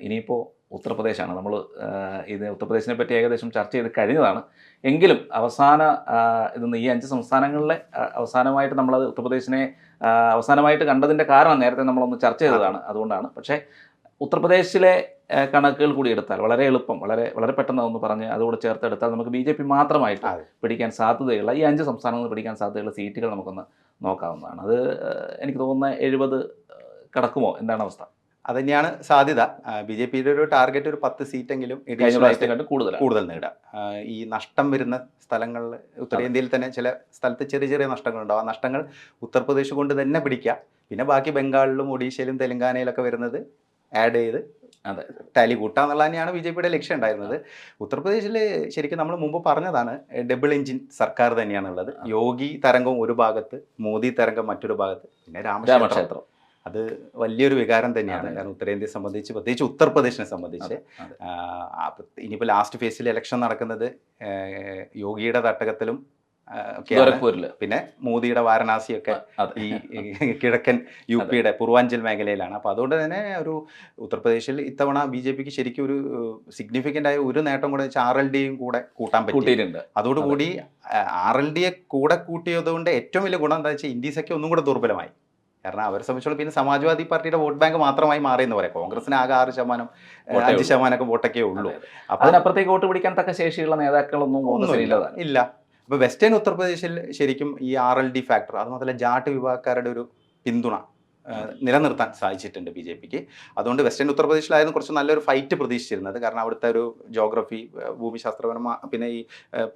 ഇനിയിപ്പോൾ ഉത്തർപ്രദേശാണ്. നമ്മൾ ഇത് ഉത്തർപ്രദേശിനെ പറ്റി ഏകദേശം ചർച്ച ചെയ്ത് കഴിഞ്ഞതാണ്. എങ്കിലും അവസാന ഇതൊന്ന് ഈ അഞ്ച് സംസ്ഥാനങ്ങളിലെ അവസാനമായിട്ട് നമ്മളത് ഉത്തർപ്രദേശിനെ അവസാനമായിട്ട് കണ്ടതിന്റെ കാരണം നേരത്തെ നമ്മളൊന്ന് ചർച്ച ചെയ്തതാണ്. അതുകൊണ്ടാണ്. പക്ഷേ ഉത്തർപ്രദേശിലെ കണക്കുകൾ കൂടി എടുത്താൽ വളരെ എളുപ്പം വളരെ വളരെ പെട്ടെന്ന് ഒന്ന് പറഞ്ഞ് അതുകൂടെ ചേർത്തെടുത്താൽ നമുക്ക് ബി ജെ പി മാത്രമായിട്ട് പിടിക്കാൻ സാധ്യതയുള്ള ഈ അഞ്ച് സംസ്ഥാനങ്ങളിൽ പിടിക്കാൻ സാധ്യതയുള്ള സീറ്റുകൾ നമുക്കൊന്ന് നോക്കാവുന്നതാണ്. അത് എനിക്ക് തോന്നുന്ന എഴുപത് കടക്കുമോ? എന്താണ് അവസ്ഥ? അത് തന്നെയാണ് സാധ്യത ബി ജെ പിയുടെ ഒരു ടാർഗറ്റ് ഒരു പത്ത് സീറ്റെങ്കിലും കൂടുതൽ കൂടുതൽ നേടുക ഈ നഷ്ടം വരുന്ന സ്ഥലങ്ങളിൽ ഉത്തരേന്ത്യയിൽ തന്നെ ചില സ്ഥലത്ത് ചെറിയ ചെറിയ നഷ്ടങ്ങളുണ്ടാവും. ആ നഷ്ടങ്ങൾ ഉത്തർപ്രദേശ് കൊണ്ട് തന്നെ പിടിക്കുക പിന്നെ ബാക്കി ബംഗാളിലും ഒഡീഷയിലും തെലങ്കാനയിലൊക്കെ വരുന്നത് ആഡ് ചെയ്ത് അതെ. ടാലി കൂട്ടുക എന്നുള്ള തന്നെയാണ് ബി ജെ പിയുടെ ലക്ഷ്യം ഉണ്ടായിരുന്നത്. ഉത്തർപ്രദേശിൽ ശരിക്കും നമ്മൾ മുമ്പ് പറഞ്ഞതാണ് ഡബിൾ എഞ്ചിൻ സർക്കാർ തന്നെയാണുള്ളത്. യോഗി തരംഗം ഒരു ഭാഗത്ത് മോദി തരംഗം മറ്റൊരു ഭാഗത്ത് പിന്നെ രാമക്ഷേത്രം. അത് വലിയൊരു വികാരം തന്നെയാണ്. കാരണം ഉത്തരേന്ത്യയെ സംബന്ധിച്ച് പ്രത്യേകിച്ച് ഉത്തർപ്രദേശിനെ സംബന്ധിച്ച്. ഇനിയിപ്പോൾ ലാസ്റ്റ് ഫേസിൽ ഇലക്ഷൻ നടക്കുന്നത് യോഗിയുടെ തട്ടകത്തിലും പിന്നെ മോദിയുടെ വാരണാസിയൊക്കെ ഈ കിഴക്കൻ യു പിയുടെ പൂർവാഞ്ചൽ മേഖലയിലാണ്. അപ്പോൾ അതുകൊണ്ട് തന്നെ ഒരു ഉത്തർപ്രദേശിൽ ഇത്തവണ ബി ജെ പിക്ക് ശരിക്കും ഒരു സിഗ്നിഫിക്കന്റ് ആയ ഒരു നേട്ടം കൂടെ വെച്ചാൽ ആർ എൽ ഡിയും കൂടെ കൂട്ടാൻ പറ്റിയിട്ടുണ്ട് അതോടുകൂടി ആർ എൽ ഡിയെ കൂടെ കൂട്ടിയതുകൊണ്ട് ഏറ്റവും വലിയ ഗുണം എന്താ വെച്ചാൽ ഇന്ത്യസൊക്കെ ഒന്നും കൂടെ ദുർബലമായി. കാരണം അവരെ സംബന്ധിച്ചോളം പിന്നെ സമാജ്വാദി പാർട്ടിയുടെ വോട്ട് ബാങ്ക് മാത്രമായി മാറി എന്ന് പറയാം. കോൺഗ്രസിന് ആകെ ആറ് ശതമാനം അഞ്ച്. ശതമാനമൊക്കെ വോട്ടൊക്കെ ഉള്ളൂ. അപ്പൊ അതിനപ്പുറത്തേക്ക് വോട്ട് പിടിക്കാൻ തക്ക ശേഷിയുള്ള നേതാക്കളൊന്നും ഇല്ല. അപ്പൊ വെസ്റ്റേൺ ഉത്തർപ്രദേശിൽ ശരിക്കും ഈ ആർ എൽ ഡി ഫാക്ടർ അത് മാത്രമല്ല ജാട്ട് വിഭാഗക്കാരുടെ ഒരു പിന്തുണ നിലനിർത്താൻ സാധിച്ചിട്ടുണ്ട് ബി ജെ പിക്ക്. അതുകൊണ്ട് വെസ്റ്റേൺ ഉത്തർപ്രദേശിലായിരുന്നു കുറച്ച് നല്ലൊരു ഫൈറ്റ് പ്രതീക്ഷിച്ചിരുന്നത്. കാരണം അവിടുത്തെ ഒരു ജോഗ്രഫി ഭൂമിശാസ്ത്രപരമായ പിന്നെ ഈ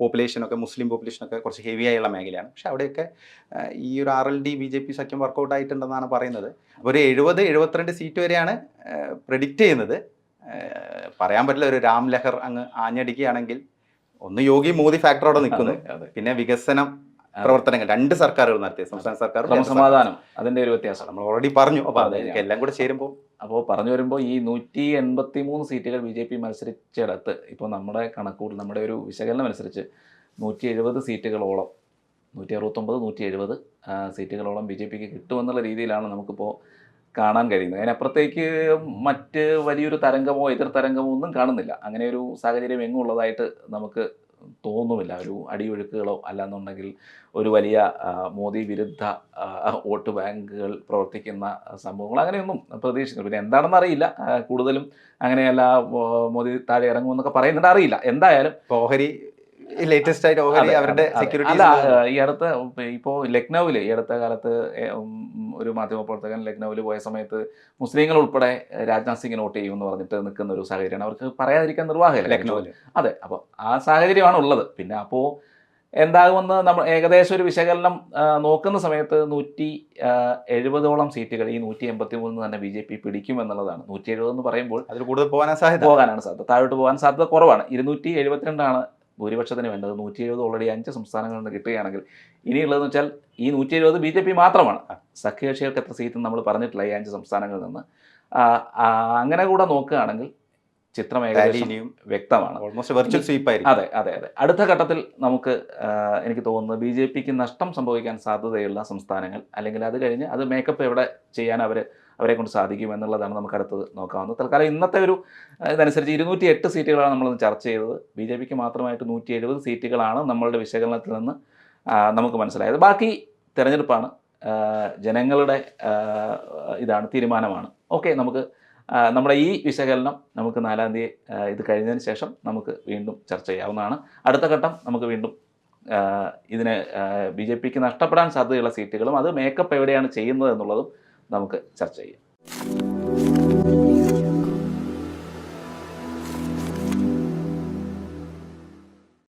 പോപ്പുലേഷനൊക്കെ മുസ്ലിം പോപ്പുലേഷനൊക്കെ കുറച്ച് ഹെവി ആയുള്ള മേഖലയാണ്. പക്ഷെ അവിടെയൊക്കെ ഈ ഒരു R L D B J P സഖ്യം വർക്കൗട്ട് ആയിട്ടുണ്ടെന്നാണ് പറയുന്നത്. അപ്പോൾ ഒരു എഴുപത് എഴുപത്തിരണ്ട് സീറ്റ് വരെയാണ് പ്രെഡിക്റ്റ് ചെയ്യുന്നത്. പറയാൻ പറ്റില്ല ഒരു രാം ലഹർ അങ്ങ് ആഞ്ഞടിക്കുകയാണെങ്കിൽ ഒന്ന് യോഗി മോദി ഫാക്ടറോടെ നിൽക്കുന്നു. പിന്നെ വികസനം. പ്രവർത്തനങ്ങൾ രണ്ട് സർക്കാരുകൾ നടത്തിയ സംസ്ഥാന സർക്കാർ ക്രമസമാധാനം അതിന്റെ ഒരു വ്യത്യാസം. നമ്മൾ ഓൾറെഡി പറഞ്ഞു. അപ്പൊ അതെ, അതൊക്കെ എല്ലാം കൂടെ ചേരുമ്പോൾ അപ്പോൾ പറഞ്ഞു വരുമ്പോൾ ഈ നൂറ്റി എൺപത്തി മൂന്ന് സീറ്റുകൾ ബി ജെ പി മത്സരിച്ചിടത്ത് ഇപ്പോൾ നമ്മുടെ കണക്കൂട് നമ്മുടെ ഒരു വിശകലനം അനുസരിച്ച് നൂറ്റി എഴുപത് സീറ്റുകളോളം നൂറ്റി അറുപത്തൊമ്പത് നൂറ്റി എഴുപത് സീറ്റുകളോളം ബി ജെ പിക്ക് കിട്ടുമെന്നുള്ള രീതിയിലാണ് നമുക്കിപ്പോൾ കാണാൻ കഴിയുന്നത്. അതിനപ്പുറത്തേക്ക് മറ്റ് വലിയൊരു തരംഗമോ എതിർ തരംഗമോ ഒന്നും കാണുന്നില്ല. അങ്ങനെ ഒരു സാഹചര്യം എങ്ങും ഉള്ളതായിട്ട് നമുക്ക് തോന്നുമില്ല ഒരു അടിയൊഴുക്കുകളോ അല്ലാന്നുണ്ടെങ്കിൽ ഒരു വലിയ മോദി വിരുദ്ധ വോട്ട് ബാങ്കുകൾ പ്രവർത്തിക്കുന്ന സംഭവങ്ങൾ അങ്ങനെയൊന്നും പ്രതീക്ഷിക്കുന്നു. പിന്നെ എന്താണെന്ന് അറിയില്ല. കൂടുതലും അങ്ങനെയല്ല മോദി താഴെ ഇറങ്ങുമെന്നൊക്കെ പറയുന്നുണ്ട്. അറിയില്ല. എന്തായാലും ഓഹരി ലേറ്റസ്റ്റ് ആയിട്ട് ഓഹരി അവരുടെ. സെക്യൂരിറ്റി അല്ല ഈ അടുത്ത ഇപ്പോൾ ലക്നൌവിൽ ഈ അടുത്ത കാലത്ത് ഒരു മാധ്യമ ഒരു മാധ്യമപ്രവർത്തകൻ ലക്നൌവിൽ പോയ സമയത്ത് മുസ്ലിങ്ങൾ ഉൾപ്പെടെ രാജ്നാഥ് സിംഗിന് വോട്ട് ചെയ്യുമെന്ന് പറഞ്ഞിട്ട് നിൽക്കുന്ന ഒരു സാഹചര്യമാണ് അവർക്ക് പറയാതിരിക്കാൻ നിർവാഹമില്ല ലക്നൌവിൽ അതെ അപ്പോൾ ആ സാഹചര്യമാണ് ഉള്ളത്. പിന്നെ അപ്പോൾ എന്താകുമെന്ന് നമ്മൾ ഏകദേശം ഒരു വിശകലനം നോക്കുന്ന സമയത്ത് നൂറ്റി എഴുപതോളം സീറ്റുകൾ ഈ നൂറ്റി എൺപത്തി മൂന്ന് തന്നെ ബി ജെ പി പിടിക്കും എന്നുള്ളതാണ്. നൂറ്റി എഴുപത് എന്ന് പറയുമ്പോൾ അതിൽ കൂടുതൽ പോകാനാ സാധ്യത. പോകാനാണ് സാധ്യത. താഴോട്ട് പോകാൻ സാധ്യത കുറവാണ്. ഇരുന്നൂറ്റി എഴുപത്തിരണ്ടാണ് ഭൂരിപക്ഷത്തിന് വേണ്ടത് നൂറ്റി എഴുപത് ഓൾറെഡി അഞ്ച് സംസ്ഥാനങ്ങളിൽ നിന്ന് കിട്ടുകയാണെങ്കിൽ ഇനിയുള്ളതെന്ന് വെച്ചാൽ ഈ നൂറ്റി എഴുപത് ബി ജെ പി മാത്രമാണ്. സഖ്യകക്ഷികൾക്ക് എത്ര സീറ്റ് നമ്മൾ പറഞ്ഞിട്ടില്ല ഈ അഞ്ച് സംസ്ഥാനങ്ങളിൽ നിന്ന്. അങ്ങനെ കൂടെ നോക്കുകയാണെങ്കിൽ ചിത്രം ഏകദേശം വ്യക്തമാണ്. ഓൾമോസ്റ്റ് വെർച്വൽ സ്വീപ്പ് ആയിരിക്കും. അതെ അതെ അതെ. അടുത്ത ഘട്ടത്തിൽ നമുക്ക് എനിക്ക് തോന്നുന്നത് ബി ജെ പിക്ക് നഷ്ടം സംഭവിക്കാൻ സാധ്യതയുള്ള സംസ്ഥാനങ്ങൾ അല്ലെങ്കിൽ അത് കഴിഞ്ഞ് അത് മേക്കപ്പ് എവിടെ ചെയ്യാൻ അവർ അവരെ കൊണ്ട് സാധിക്കും എന്നുള്ളതാണ് നമുക്ക് അടുത്തത് നോക്കാവുന്നത്. തൽക്കാലം ഇന്നത്തെ ഒരു ഇതനുസരിച്ച് ഇരുന്നൂറ്റി എട്ട് സീറ്റുകളാണ് നമ്മൾ ചർച്ച ചെയ്തത്. ബി ജെ പിക്ക് മാത്രമായിട്ട് നൂറ്റി എഴുപത് സീറ്റുകളാണ് നമ്മളുടെ വിശകലനത്തിൽ നിന്ന് നമുക്ക് മനസ്സിലായത്. ബാക്കി തിരഞ്ഞെടുപ്പാണ് ജനങ്ങളുടെ ഇതാണ് തീരുമാനമാണ്. ഓക്കെ നമുക്ക് നമ്മുടെ ഈ വിശകലനം നമുക്ക് നാലാം തീയതി ഇത് കഴിഞ്ഞതിന് ശേഷം നമുക്ക് വീണ്ടും ചർച്ച ചെയ്യാവുന്നതാണ്. അടുത്ത ഘട്ടം നമുക്ക് വീണ്ടും ഇതിനെ ബി ജെ പിക്ക് നഷ്ടപ്പെടാൻ സാധ്യതയുള്ള സീറ്റുകളും അത് മേക്കപ്പ് എവിടെയാണ് ചെയ്യുന്നത് എന്നുള്ളതും നമുക്ക് ചർച്ച ചെയ്യാം.